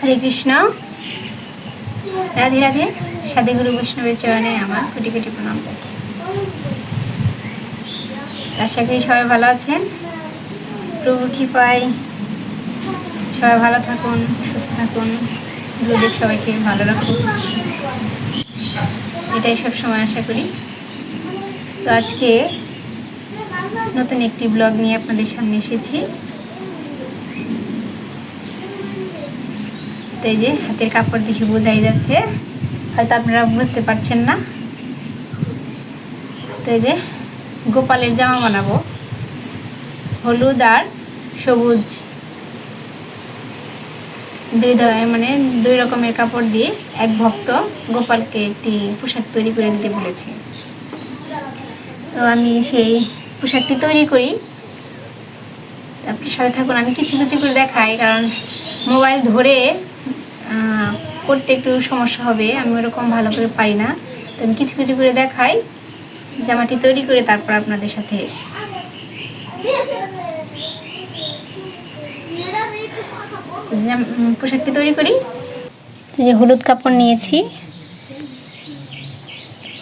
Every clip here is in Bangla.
হরে কৃষ্ণ। রাধে রাধে। সাধে গুরু বৈষ্ণবের চরণে আমার কোটি কোটি প্রণাম। আশা করি সবাই ভালো আছেন। প্রভু কৃপায় সবাই ভালো থাকুন, সুস্থ থাকুন। গুরুদেব সবাইকে ভালো রাখুন এটাই সব সময় আশা করি। তো আজকে নতুন একটি ব্লগ নিয়ে আপনাদের সামনে এসেছি। এই যে হাতের কাপড় দেখে বোঝাই যাচ্ছে। হয়তো আপনারা বুঝতে পারছেন না। তো এই যে গোপালের জামা বানাবো। হলুদ আর সবুজ। দুই মানে দুই রকমের কাপড় দিয়ে এক ভক্ত গোপালকে একটি পোশাক তৈরি করে দিতে বলেছে। তো আমি সেই পোশাকটি তৈরি করি। আপনি সাথে থাকুন, আমি কিছু কিছু করে দেখাই, কারণ মোবাইল ধরে করতে একটু সমস্যা হবে, আমি ওরকম ভালো করে পারি না। তো আমি কিছু কিছু করে দেখাই, জামাটি তৈরি করে তারপর আপনাদের সাথে পোশাকটি তৈরি করি। যে হলুদ কাপড় নিয়েছি।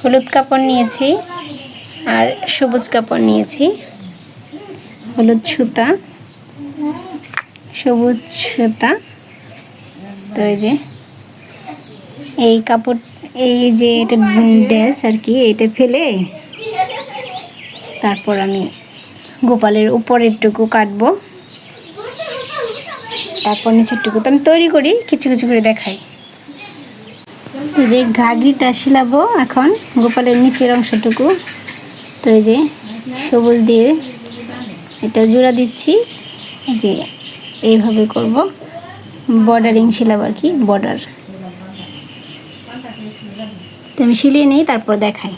হলুদ কাপড় নিয়েছি আর সবুজ কাপড় নিয়েছি। হলুদ সুতা, সবুজ সুতা। তো এই যে, এই কাপড়, এই যে এটা ড্রেস আর কি, এটা ফেলে তারপর আমি গোপালের উপরেরটুকু কাটবো। তারপর নিচেরটুকু তো আমি তৈরি করি, কিছু কিছু করে দেখাই। তো যে ঘাগরিটা শিলাবো এখন, গোপালের নিচের অংশটুকু। তো এই যে সবুজ দিয়ে এটা জোড়া দিচ্ছি যে এইভাবে করব। বর্ডারিং শিলাব আর কি? বর্ডার। তো আমি শিলিয়ে নিই তারপর দেখাই।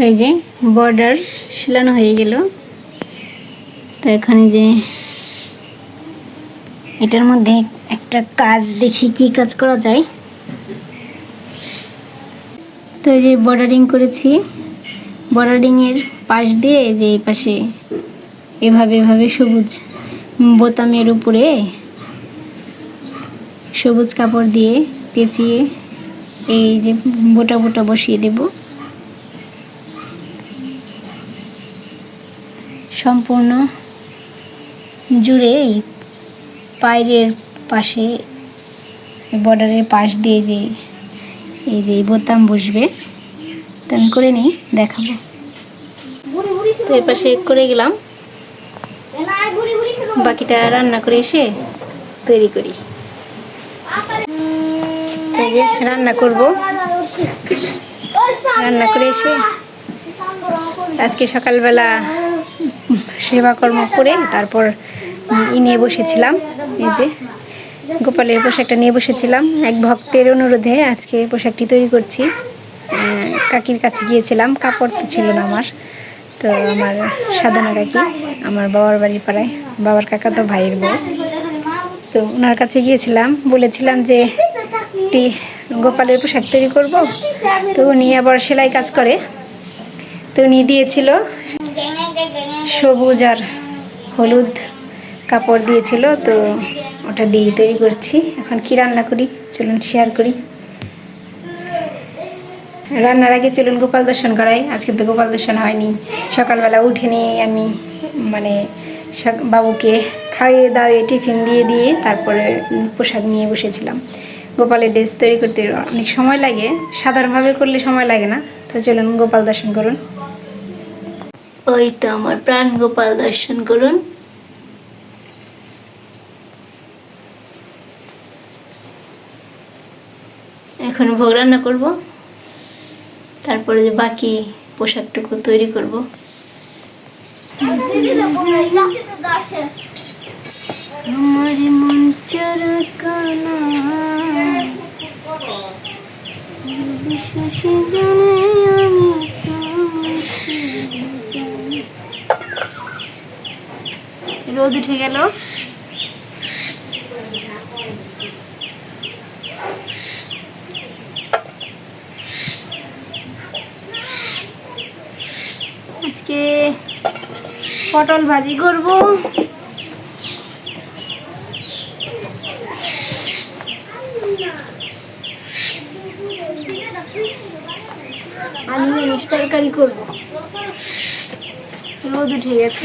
তো এই যে বর্ডার শিলানো হয়ে গেল। তো এখানে যে এটার মধ্যে একটা কাজ দেখি কি কাজ করা যায়। তো এই যে বর্ডারিং করেছি। বর্ডারিংয়ের পাশ দিয়ে যে এই পাশে এভাবে এভাবে সবুজ বোতামের উপরে সবুজ কাপড় দিয়ে পেঁচিয়ে এই যে বোটা বোটা বসিয়ে দেব। সম্পূর্ণ জুড়ে এই পায়ের পাশে, বর্ডারের পাশ দিয়ে যে, এই যে বোতাম বসবে, তো আমি করে নিই, দেখাবো। তো এই পাশে করে গেলাম। বাকিটা রান্না করে এসে তৈরি করি। রান্না করব। রান্না করে এসে আজকে সকালবেলা সেবাকর্ম করে তারপর ই নিয়ে বসেছিলাম। এই যে গোপালের পোশাকটা নিয়ে বসেছিলাম। এক ভক্তের অনুরোধে আজকে পোশাকটি তৈরি করছি। কাকির কাছে গিয়েছিলাম, কাপড় তো ছিল না আমার। তো আমার সাধনা কাকি, আমার বাবার বাড়ির পাড়ায়, বাবার কাকা তো ভাইয়ের বউ। তো ওনার কাছে গিয়েছিলাম, বলেছিলাম যে একটি গোপালের পোশাক তৈরি করব। তো উনি আবার সেলাই কাজ করে। তো উনি দিয়েছিল সবুজ আর হলুদ কাপড় দিয়েছিল, তো ওটা দিয়েই তৈরি করছি। এখন কি রান্না করি? চলুন শেয়ার করি। রান্নার আগে চলুন গোপাল দর্শন করাই। আজকে তো গোপাল দর্শন হয়নি। সকালবেলা উঠে নিয়ে আমি মানে বাবুকে খাইয়ে দাওয়ে টিফিন দিয়ে দিয়ে তারপরে পোশাক নিয়ে বসেছিলাম। গোপালের ড্রেস তৈরি করতে অনেক সময় লাগে। সাধারণভাবে করলে সময় লাগে না। তো চলুন গোপাল দর্শন করুন। ওই তো আমার প্রাণ গোপাল দর্শন করুন। এখন ভোগ রান্না করব। তারপরে যে বাকি পোশাকটুকু তৈরি করব। আমার মন চরকানা বিশ্বাসে জানে আমি রোদ উঠে গেল। আজকে পটল ভাজি করব। আলু মিনিশ তরকারি করব। রোদ উঠে গেছে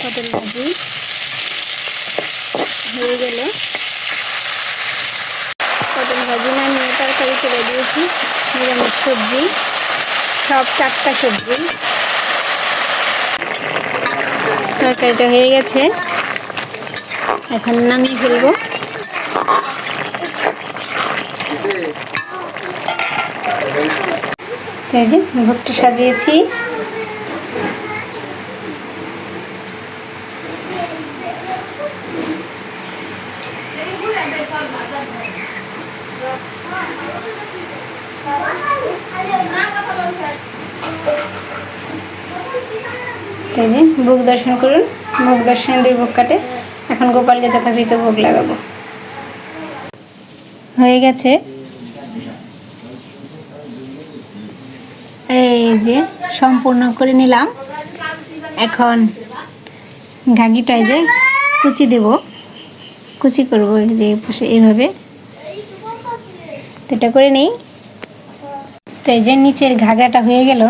পটল ভাজি হয়ে গেলে পটল ভাজি নামিয়ে তরকারি চলে দিয়েছি নিরামিষ সবজি, সব চারটা সবজি। তরকারিটা হয়ে গেছে। এখন নামিয়ে ফেলব। তো এই যে ভোগটা সাজিয়েছি। তো এই ভোগ দর্শন করুন। ভোগ দর্শন দুই ভোগ কাটে। এখন গোপালকে যথাবিহিত ভোগ লাগাবো। হয়ে গেছে। এই যে সম্পূর্ণ করে নিলাম। এখন ঘাগিটায় যে কুচি দেব। কুচি করব যে পাশে এইভাবে। এটা করে নেই। তো যে নিচের ঘাগাটা হয়ে গেল।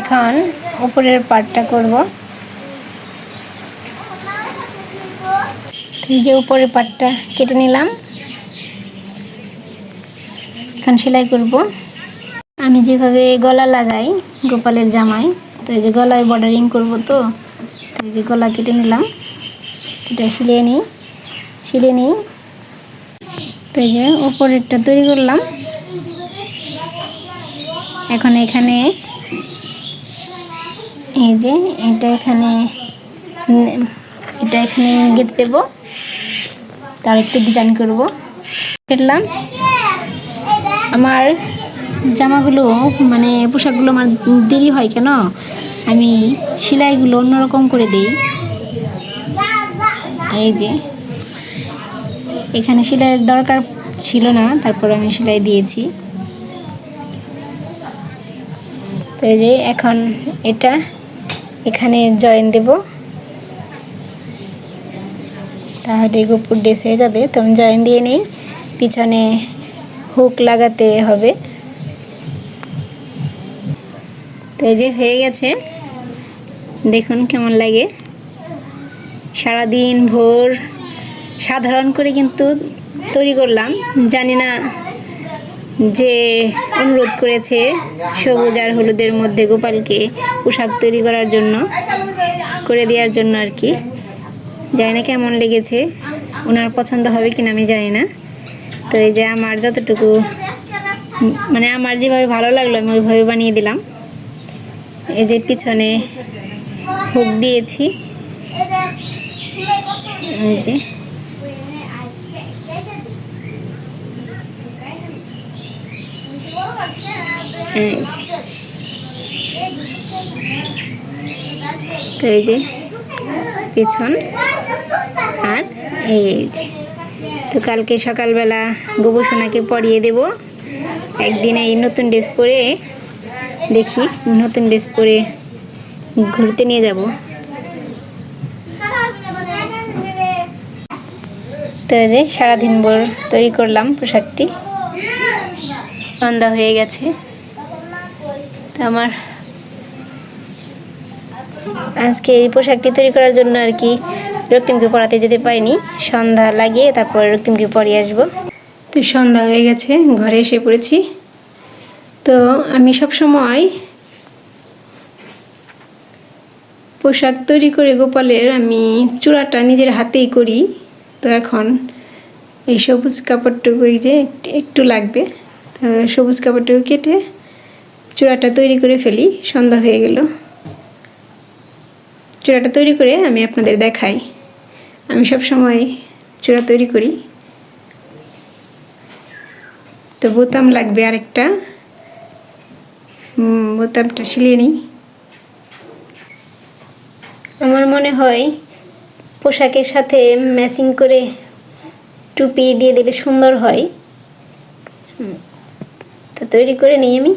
এখন উপরের পার্টটা করব। যে উপরের পার্টটা কেটে নিলাম। এখন সেলাই করব। আমি যেভাবে গলা লাগাই গোপালের জামায় তো এই যে গলায় বর্ডারিং করব তো এই যে গলা কেটে নিলাম। এটা সিলিয়ে নিই সিলিয়ে নিই। তো এই যে উপরেরটা তৈরি করলাম। এখন এখানে এই যে এটা এখানে এটা এখানে গেঁথে দেবো তার একটু ডিজাইন করব। ফেললাম আমার জামাগুলো মানে পোশাকগুলো আমার দেরি হয় কেন? আমি সেলাইগুলো অন্যরকম করে দিই। এই যে এখানে সেলাইয়ের দরকার ছিল না, তারপর আমি সেলাই দিয়েছি। তো এই যে এখন এটা এখানে জয়েন দেব। তাহলে গোপুর ড্রেস হয়ে যাবে। তো আমি জয়েন দিয়ে নেই। পিছনে হুক লাগাতে হবে। তো এই যে হয়ে গেছে। দেখুন কেমন লাগে। সারাদিন ভোর সাধারণ করে কিন্তু তৈরি করলাম। জানি না যে অনুরোধ করেছে সবুজ আর হলুদের মধ্যে গোপালকে পোশাক তৈরি করার জন্য, করে দেওয়ার জন্য আর কি। জানি না কেমন লেগেছে, ওনার পছন্দ হবে কিনা আমি জানি না। তো এই যে আমার যতটুকু মানে আমার যেভাবে ভালো লাগল আমি ওইভাবে বানিয়ে দিলাম। এই যে পিছনে হুক দিয়েছি। এই যে যে তো এই যে পিছন, আর এই যে। তো কালকে সকালবেলা গোবরসোনাকে পরিয়ে দেব। একদিন এই নতুন ড্রেস পরে দেখি, নতুন ড্রেস পরে ঘুরতে নিয়ে যাব। তো এই যে সারাদিন ভোর তৈরি করলাম পোশাকটি। সন্ধ্যা হয়ে গেছে। আমার আজকে এই পোশাকটি তৈরি করার জন্য আর কি রক্তিমকে পড়াতে যেতে পারিনি। সন্ধ্যা লাগিয়ে তারপর রক্তিমকে পরিয়ে আসব। তো সন্ধ্যা হয়ে গেছে, ঘরে এসে পড়েছি। তো আমি সব সময় পোশাক তৈরি করে গোপালের আমি চূড়াটা নিজের হাতেই করি। তো এখন এই সবুজ কাপড়টুকু যে একটু লাগবে, তো সবুজ কাপড়টুকু কেটে চূড়াটা তৈরি করে ফেলি, সন্ধ্যা হয়ে গেল। চূড়াটা তৈরি করে আমি আপনাদের দেখাই। আমি সব সময় চূড়া তৈরি করি। তো বোতাম লাগবে আরেকটা। বোতামটা সিলিয়ে নিই। আমার মনে হয় পোশাকের সাথে ম্যাচিং করে টুপি দিয়ে দিলে সুন্দর হয়। তো তৈরি করে নিই আমি।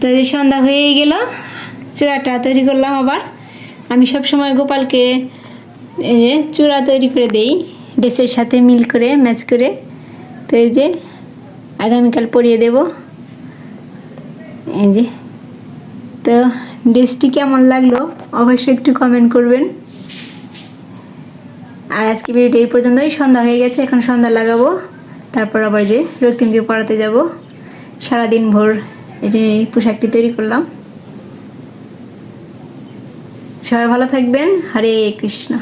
তো যে সন্ধ্যা হয়েই গেল, চূড়াটা তৈরি করলাম আবার। আমি সব সময় গোপালকে এই যে চূড়া তৈরি করে দেই, ড্রেসের সাথে মিল করে, ম্যাচ করে। তো এই যে আগামীকাল পরিয়ে দেব। এই যে। তো ড্রেসটি কেমন লাগল অবশ্যই একটু কমেন্ট করবেন। আর আজকে ভিডিওটা এই পর্যন্তই। সন্ধ্যা হয়ে গেছে, এখন সন্ধ্যা লাগাবো। তারপর আবার যে রক্তিমকে পড়াতে যাব। সারাদিন ভোর যে এই পোশাকটি তৈরি করলাম। সবাই ভালো থাকবেন। হরে কৃষ্ণ।